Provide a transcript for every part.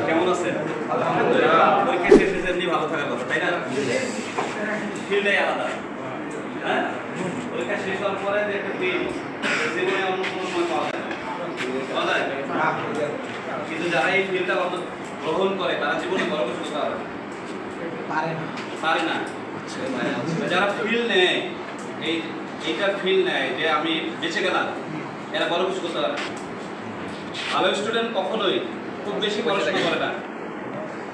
কেমন আছেন পরীক্ষা শেষ হয়েছে এমনি ভালো থাকার কথা তাই না? ফিল্ডটাই আলাদা। হ্যাঁ? পরীক্ষা শেষ হওয়ার পরে যে একটা ফিল জীবনে অন্য কোনো সময় পাওয়া যায় পাওয়া যায়? কিন্তু যারা এই ফিল্ডটা গ্রহণ করে তারা জীবনে বড় কিছু পারে না। পারে না। যারা ফিল নেয় এই এইটা ফিল নেয় যে আমি বেঁচে গেলাম এরা বড় কিছু করতে পারে। ভালো স্টুডেন্ট কখনোই খুব বেশি পড়াশোনা করে না।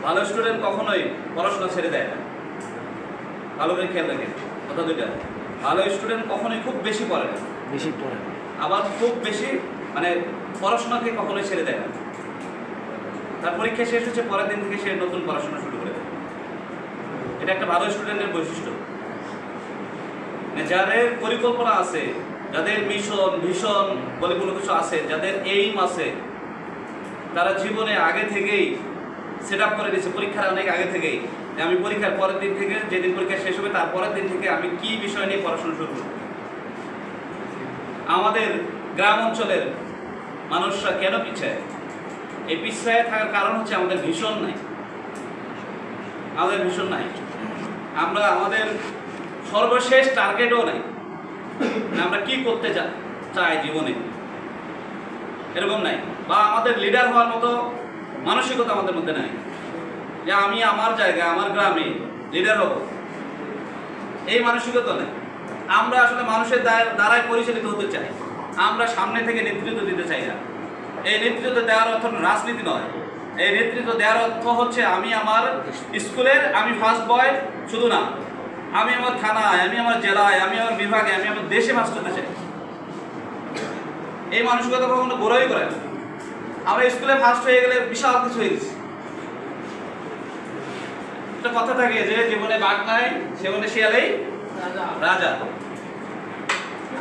ভালো স্টুডেন্ট কখনোই পড়াশোনা ছেড়ে দেয় না। ভালো করে খেয়াল রাখেন কথা দুইটা। ভালো স্টুডেন্ট কখনোই খুব বেশি পড়ে না। বেশি পড়ে আবার খুব বেশি মানে পড়াশোনাকে কখনোই ছেড়ে দেয় না। তার পরীক্ষা শেষ হচ্ছে পরের দিন থেকে সে নতুন পড়াশোনা শুরু করে দেয়। এটা একটা ভালো স্টুডেন্টের বৈশিষ্ট্য। মানে যাদের পরিকল্পনা আছে যাদের মিশন, ভীষণ বলে কোনো কিছু আছে, যাদের এইম আছে, তারা জীবনে আগে থেকেই সেট করে দিয়েছে পরীক্ষার অনেক আগে থেকেই। আমি পরীক্ষার পরের দিন থেকে, যেদিন পরীক্ষা শেষ হবে, তার পরের দিন থেকে আমি কি বিষয় নিয়ে পড়াশোনা শুরু করব? আমাদের গ্রাম অঞ্চলের মানুষরা কেন পিছায়? এই পিছায় থাকার কারণ হচ্ছে আমাদের ভীষণ নাই। আমাদের ভীষণ নাই। আমরা আমাদের সর্বশেষ টার্গেটও নাই। আমরা কি করতে চাই জীবনে? এরকম নাই। বা আমাদের লিডার হওয়ার মতো মানসিকতা আমাদের মধ্যে নাই। যে আমি আমার জায়গায়, আমার গ্রামে লিডার হব। এই মানসিকতা নেই। আমরা আসলে মানুষের দ্বারা- দ্বারাই পরিচালিত হতে চাই। আমরা সামনে থেকে নেতৃত্ব দিতে চাই না। এই নেতৃত্ব দেওয়ার অর্থ রাজনীতি নয়। এই নেতৃত্ব দেওয়ার অর্থ হচ্ছে আমি আমার স্কুলের, আমি ফার্স্ট বয় শুধু না। আমি আমার থানায় আমি আমার জেলায় আমি আমার বিভাগে আমি আমার দেশে ফার্স্ট হতে চাই। এই মানসিকতা কখনো বড়ই করে না। আমরা স্কুলে ফার্স্ট হয়ে গেলে বিশাল কিছু হয়ে গেছি। একটা কথা থাকে যে জীবনে বাঘ নাই সেবনে শিয়ালেই রাজা।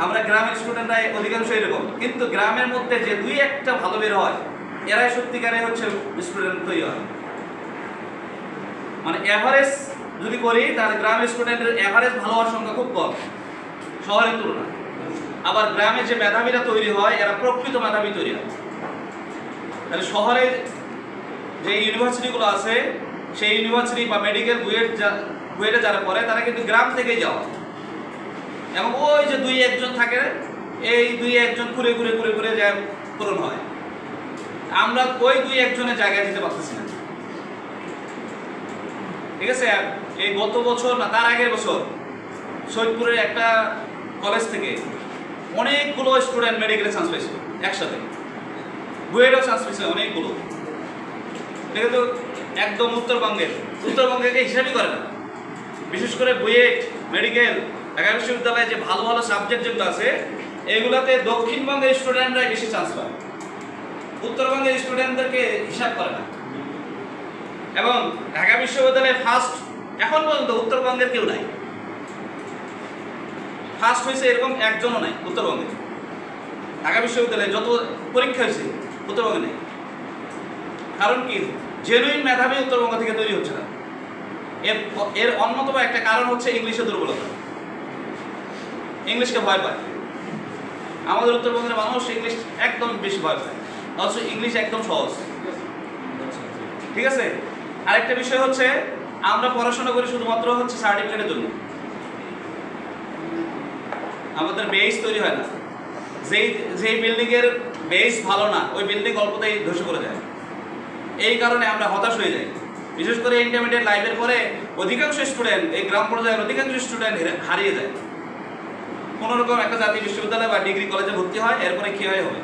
আমরা গ্রামের স্টুডেন্টরা অধিকাংশ এরকম। কিন্তু গ্রামের মধ্যে যে দুই একটা ভালো বের হয় এরাই সত্যিকারে হচ্ছে স্টুডেন্ট তৈরি হয়। মানে এভারেজ যদি করি, তাহলে গ্রামের স্টুডেন্টের এভারেজ ভালো হওয়ার সংখ্যা খুব কম। শহরের তুলনায়। আবার গ্রামে যে মেধাবীরা তৈরি হয়, এরা প্রকৃত মেধাবী তৈরি হয়। তাহলে শহরের যে ইউনিভার্সিটিগুলো আছে, সেই ইউনিভার্সিটি বা মেডিকেল বুয়েট যা, বুয়েটে যারা পড়ে, তারা কিন্তু গ্রাম থেকেই যাওয়া। এবং ওই যে দুই একজন থাকে, এই দুই একজন ঘুরে ঘুরে ঘুরে ঘুরে যায়, পূরণ হয়। আমরা ওই দুই একজনের জায়গায় যেতে পারতেছি না। ঠিক আছে? এই গত বছর না, তার আগের বছর সৈয়দপুরের একটা কলেজ থেকে অনেকগুলো স্টুডেন্ট মেডিকেলে চান্স পেয়েছে, একসাথে। বুয়েটেও চান্স পেয়েছে অনেকগুলো। এটা তো একদম উত্তরবঙ্গের উত্তরবঙ্গের হিসাবই করে না। বিশেষ করে বুয়েট মেডিকেল ঢাকা বিশ্ববিদ্যালয়ে যে ভালো ভালো সাবজেক্ট যেগুলো আছে, এগুলোতে দক্ষিণবঙ্গের স্টুডেন্টরাই বেশি চান্স পায়। উত্তরবঙ্গের স্টুডেন্টদেরকে হিসাব করে না। এবং ঢাকা বিশ্ববিদ্যালয়ে ফার্স্ট এখন পর্যন্ত উত্তরবঙ্গের কেউ নাই। ফার্স্ট হয়েছে এরকম একজনও নাই উত্তরবঙ্গে। ঢাকা বিশ্ববিদ্যালয়ে যত পরীক্ষা হয়েছে, উত্তরবঙ্গে নেই। কারণ কি? জেনুইন মেধাবী উত্তরবঙ্গ থেকে তৈরি হচ্ছে না। এর এর অন্যতম একটা কারণ হচ্ছে ইংলিশের দুর্বলতা। ইংলিশকে ভয় পায়। আমাদের উত্তরবঙ্গের মানুষ ইংলিশ একদম বেশি ভয় পায়। অথচ ইংলিশ একদম সহজ। ঠিক আছে? আরেকটা বিষয় হচ্ছে, আমরা পড়াশোনা করি শুধুমাত্র হচ্ছে সার্টিফিকেটের জন্য। আমাদের বেস তৈরি হয় না। যেই যেই বিল্ডিংয়ের বেস ভালো না, ওই বিল্ডিং অল্পতেই ধসে পড়ে যায় এই কারণে আমরা হতাশ হয়ে যাই। বিশেষ করে ইন্টারমিডিয়েট লাইফের পরে অধিকাংশ স্টুডেন্ট এই গ্রাম পর্যায়ের অধিকাংশ স্টুডেন্ট হারিয়ে যায়। কোনোরকম একটা জাতীয় বিশ্ববিদ্যালয় বা ডিগ্রি কলেজে ভর্তি হয়, এরপরে কী হয়, হবে?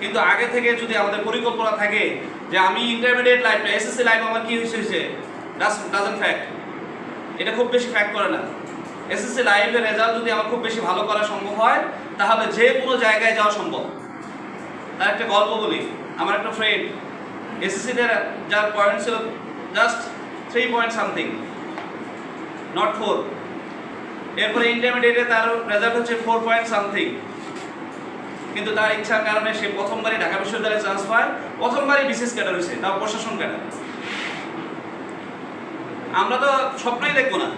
কিন্তু আগে থেকে যদি আমাদের পরিকল্পনা থাকে যে আমি ইন্টারমিডিয়েট লাইফটা এসএসসি লাইফ আমার কি হয়েছে ডাজেন্ট ফ্যাক্ট এটা খুব বেশি ফ্যাক্ট করে না। এসএসসি লাইফের রেজাল্ট যদি আমার খুব বেশি ভালো করা সম্ভব হয়, তাহলে যে কোনো জায়গায় যাওয়া সম্ভব। তার একটা গল্প বলি। আমার একটা ফ্রেন্ড এসএসসিতে যার পয়েন্ট ছিল just three point something not four এরপরে ইন্টারমিডিয়েটে তার রেজাল্ট হচ্ছে ফোর পয়েন্ট সামথিং কিন্তু তার ইচ্ছার কারণে সে প্রথমবারই ঢাকা বিশ্ববিদ্যালয়ে চান্স পায় প্রথমবারই বিশেষ ক্যাডার হয়েছে, তাও প্রশাসন ক্যাডার। আমরা তো স্বপ্নই দেখব না।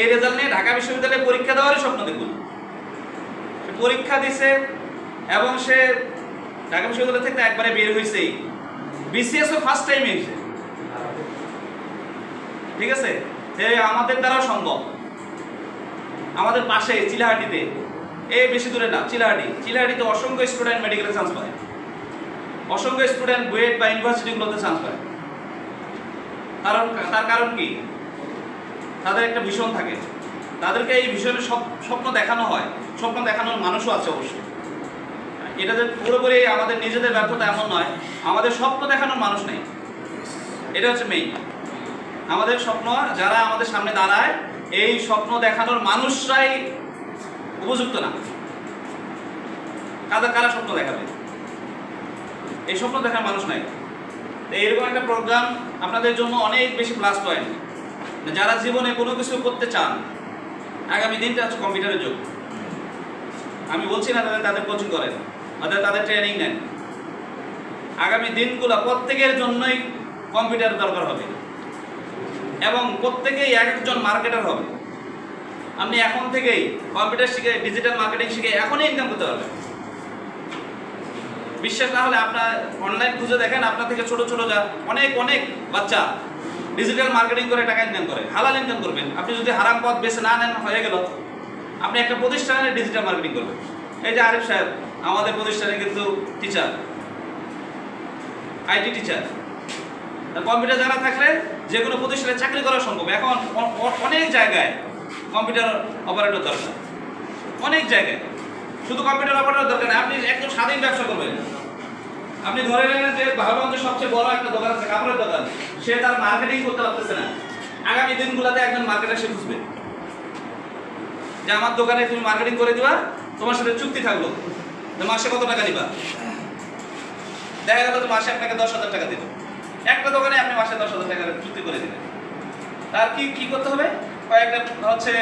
এই রেজাল্ট নিয়ে ঢাকা বিশ্ববিদ্যালয়ে পরীক্ষা দেওয়ারই স্বপ্ন দেখব না। পরীক্ষা দিছে এবং সে ঢাকা বিশ্ববিদ্যালয় থেকে একবারে বের হয়েছেই বিসিএস ও ফার্স্ট টাইম এসে ঠিক আছে? আমাদের দ্বারাও সম্ভব। আমাদের পাশে, চিলাহাটিতে। এই বেশি দূরে না, চিলাহাটি। চিলাহাটিতে অসংখ্য স্টুডেন্ট মেডিকেলে চান্স পায়। অসংখ্য স্টুডেন্ট বুয়েট বা ইউনিভার্সিটিগুলোতে চান্স পায়। কারণ, তার কারণ কি? তাদের একটা ভীষণ থাকে। তাদেরকে এই ভীষণের স্বপ- স্বপ্ন দেখানো হয়। স্বপ্ন দেখানোর মানুষও আছে অবশ্যই। এটা যে পুরোপুরি আমাদের নিজেদের ব্যর্থতা এমন নয়। আমাদের স্বপ্ন দেখানোর মানুষ নেই। এটা হচ্ছে মেইন আমাদের স্বপ্ন, যারা আমাদের সামনে দাঁড়ায়, এই স্বপ্ন দেখানোর মানুষরাই উপযুক্ত না। কাদের কারা স্বপ্ন দেখাবে? এই স্বপ্ন দেখার মানুষ নাই। তো এরকম একটা প্রোগ্রাম আপনাদের জন্য অনেক বেশি প্লাস পয়েন্ট যারা জীবনে কোনো কিছু করতে চান, আগামী দিনটা হচ্ছে কম্পিউটারের যুগ। আমি বলছি না তাদের তাদের কোচিং করেন অর্থাৎ তাদের ট্রেনিং নেন। আগামী দিনগুলো প্রত্যেকের জন্যই কম্পিউটার দরকার হবে। এবং প্রত্যেকেই এক একজন মার্কেটার হবে। আপনি এখন থেকেই কম্পিউটার শিখে ডিজিটাল মার্কেটিং শিখে এখনই ইনকাম করতে পারবেন। বিশ্বাস না হলে আপনার অনলাইন খুঁজে দেখেন, আপনার থেকে ছোট ছোট যা, অনেক অনেক বাচ্চা ডিজিটাল মার্কেটিং করে টাকা ইনকাম করে, হালাল ইনকাম করবেন। আপনি যদি হারাম পথ বেছে না নেন, হয়ে গেল। আপনি একটা প্রতিষ্ঠানে ডিজিটাল মার্কেটিং করবেন। এই যে আরিফ সাহেব, আমাদের প্রতিষ্ঠানে কিন্তু টিচার আইটি টিচার কম্পিউটার জানা থাকলে যে কোনো প্রতিষ্ঠানে চাকরি করা সম্ভব। এখন অনেক জায়গায় কম্পিউটার অপারেটর দরকার। অনেক জায়গায়। শুধু কম্পিউটার অপারেটর দরকার আপনি একদম স্বাধীন ব্যবসা করবেন। আপনি ধরে নেন যে ভারতবঙ্গের সবচেয়ে বড় একটা দোকান আছে, কাপড়ের দোকান। সে তার মার্কেটিং করতে পারতেছে না। আগামী দিনগুলোতে একজন মার্কেটার সে খুঁজবে। যে আমার দোকানে তুমি মার্কেটিং করে দিবা, তোমার সাথে চুক্তি থাকল। যে মাসে কত টাকা দিবা? দেখা গেল তো মাসে আপনাকে দশ হাজার টাকা দিল। একটা দোকানে আপনি মাসে দশ হাজার টাকা চুক্তি করে দিলেন। তার কি কি করতে হবে? কয়েকটা হচ্ছে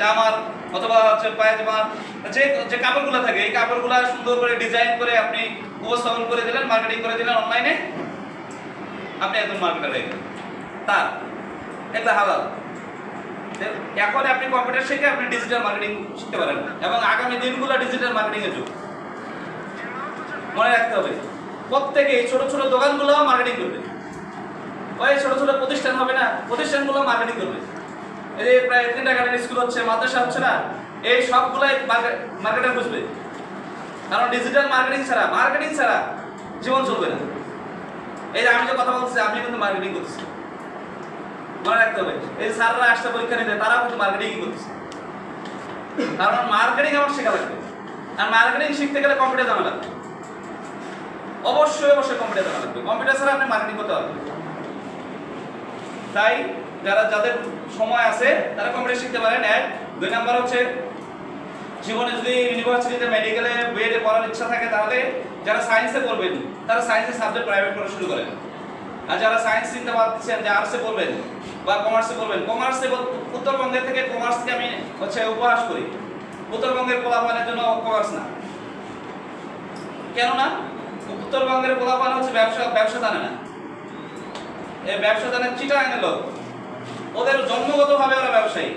জামার অথবা হচ্ছে পায়জামার যে যে কাপড়গুলো থাকে, এই কাপড়গুলো সুন্দর করে ডিজাইন করে আপনি উপস্থাপন করে দিলেন মার্কেটিং করে দিলেন অনলাইনে আপনি একজন মার্কেটার হয়ে গেলেন। তার, এটা হালাল। এখন আপনি কম্পিউটার শিখে আপনি ডিজিটাল মার্কেটিং শিখতে পারেন। এবং আগামী দিনগুলো ডিজিটাল মার্কেটিং এর যুগ। মনে রাখতে হবে, প্রত্যেকে এই ছোট ছোট দোকানগুলো মার্কেটিং করবে। ওই ছোট ছোট প্রতিষ্ঠান হবে না, প্রতিষ্ঠানগুলো মার্কেটিং করবে। এই যে প্রায় তিনটা গার্ডেন স্কুল হচ্ছে, মাদ্রাসা হচ্ছে না, এই সবগুলাই মার্কেটার খুঁজবে কারণ ডিজিটাল মার্কেটিং ছাড়া মার্কেটিং ছাড়া জীবন চলবে না। এই যে আমি যে কথা বলতেছি আমি কিন্তু মার্কেটিং করতেছি মনে রাখতে হবে, এই স্যাররা আসতে পরীক্ষা নিতে, তারাও কিন্তু মার্কেটিং করতেছে। কারণ মার্কেটিং আমার শেখা লাগবে। আর মার্কেটিং শিখতে গেলে কম্পিউটার জানা লাগবে। অবশ্যই অবশ্যই কম্পিউটার জানা লাগবে। কম্পিউটার ছাড়া আপনি মার্কেটিং করতে পারবেন তাই যারা যাদের সময় আছে, তারা কম্পিউটার শিখতে পারেন। এক, দুই নাম্বার হচ্ছে, জীবনে যদি ইউনিভার্সিটিতে মেডিকেলে বিএডে পড়ার ইচ্ছা থাকে, তাহলে যারা সায়েন্সে পড়বেন, তারা সায়েন্সের সাবজেক্ট প্রাইভেট পড়া শুরু করেন। আর যারা সায়েন্স চিনতে পারছেন যে আর্টসে পড়বেন বা কমার্সে পড়বেন কমার্সে উত্তরবঙ্গের থেকে কমার্সকে আমি হচ্ছে উপহাস করি। উত্তরবঙ্গের পোলাপানের জন্য কমার্স না। কেননা, উত্তরবঙ্গের পোলাপান হচ্ছে ব্যবসা ব্যবসা জানে না। এই ব্যবসা জানে চিটাগাঙের লোক। ওদের জন্মগতভাবে ওরা ব্যবসায়ী।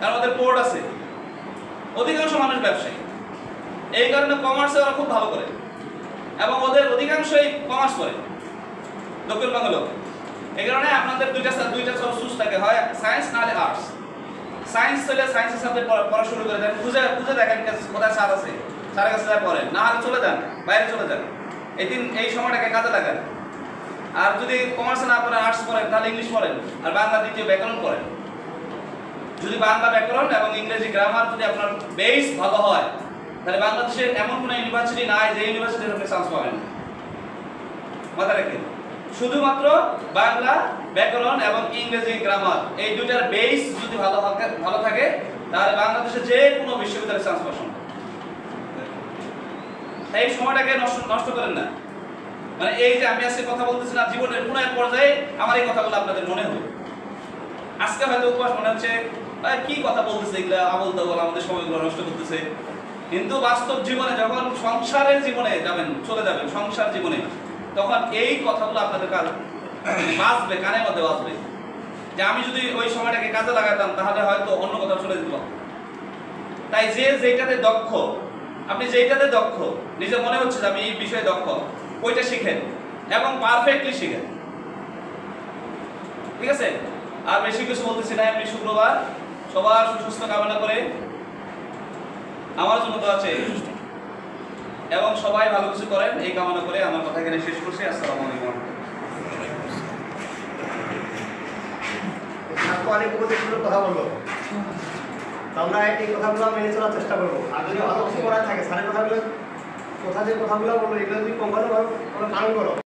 কারণ ওদের পোর্ট আছে। অধিকাংশ মানুষ ব্যবসায়ী। এই কারণে কমার্সে ওরা খুব ভালো করে। এবং ওদের অধিকাংশই কমার্স করে। দক্ষিণবঙ্গ লোক। এই কারণে আপনাদের দুইটা দুইটা চুজ থাকে। হয় সায়েন্স না হলে আর্টস সায়েন্স চলে সায়েন্সের সাথে পড়া শুরু করে দেন। খুঁজে খুঁজে দেখেন কোথায় স্যার আছে। স্যারের কাছে পড়েন। না হলে চলে যান। বাইরে চলে যান। এই দিন এই সময়টাকে কাজে লাগান। আর যদি কমার্সে না পড়েন আর্টস পড়েন, তাহলে ইংলিশ পড়েন। আর বাংলা দ্বিতীয় ব্যাকরণ পড়েন। যদি বাংলা ব্যাকরণ এবং ইংরেজি গ্রামার যদি আপনার বেস ভালো হয়, তাহলে বাংলাদেশে এমন কোনো ইউনিভার্সিটি নাই যে ইউনিভার্সিটিতে আপনি চান্স পাবেন। মাথা রাখেন। শুধুমাত্র বাংলা ব্যাকরণ এবং ইংরেজি গ্রামার এই দুটার বেস যদি ভালো ভালো থাকে, তাহলে বাংলাদেশে যে কোনো বিশ্ববিদ্যালয়ে চান্স পাওয়া সম্ভব এই সময়টাকে নষ্ট নষ্ট করেন না। মানে এই যে আমি আজকে কথা বলতেছি না জীবনের কোনো এক পর্যায়ে, আমার এই কথাগুলো আপনাদের মনে হবে আজকে হয়তো উপবাস মনে হচ্ছে কি কথা বলতেছে এগুলা? আবল তাবল, আমাদের সময়গুলো নষ্ট করতেছে। কিন্তু বাস্তব জীবনে যখন সংসারের জীবনে যাবেন, চলে যাবেন, সংসার জীবনে, তখন এই কথাগুলো আপনাদের কাজ বাঁচবে, কানের মধ্যে বাঁচবে। যে আমি যদি ওই সময়টাকে কাজে লাগাতাম, তাহলে হয়তো অন্য কোথাও চলে যেতে পারতাম। তাই যে যেটাতে দক্ষ, আপনি যেইটাতে দক্ষ নিজে মনে হচ্ছে যে আমি এই বিষয়ে দক্ষ। ওইটা শিখেন এবং পারফেক্টলি শিখেন। ঠিক আছে? আর বেশি কিছু বলতেছি না, এমনি শুক্রবার সবার সুস্থ কামনা করে আমার জন্য তো আছে এবং সবাই ভালো কিছু করেন, এই কামনা করে আমার কথা এখানে শেষ করছি। আসসালামু আলাইকুম অনেক উপদেশগুলো কথা বলল আমরা এই কথাগুলো মেনে চলার চেষ্টা করব। আর যদি ভালো কিছু করার থাকে, স্যারের কথাগুলো কথা কথাগুলো বললো এগুলো যদি কোম্পানি ভালো পালন করো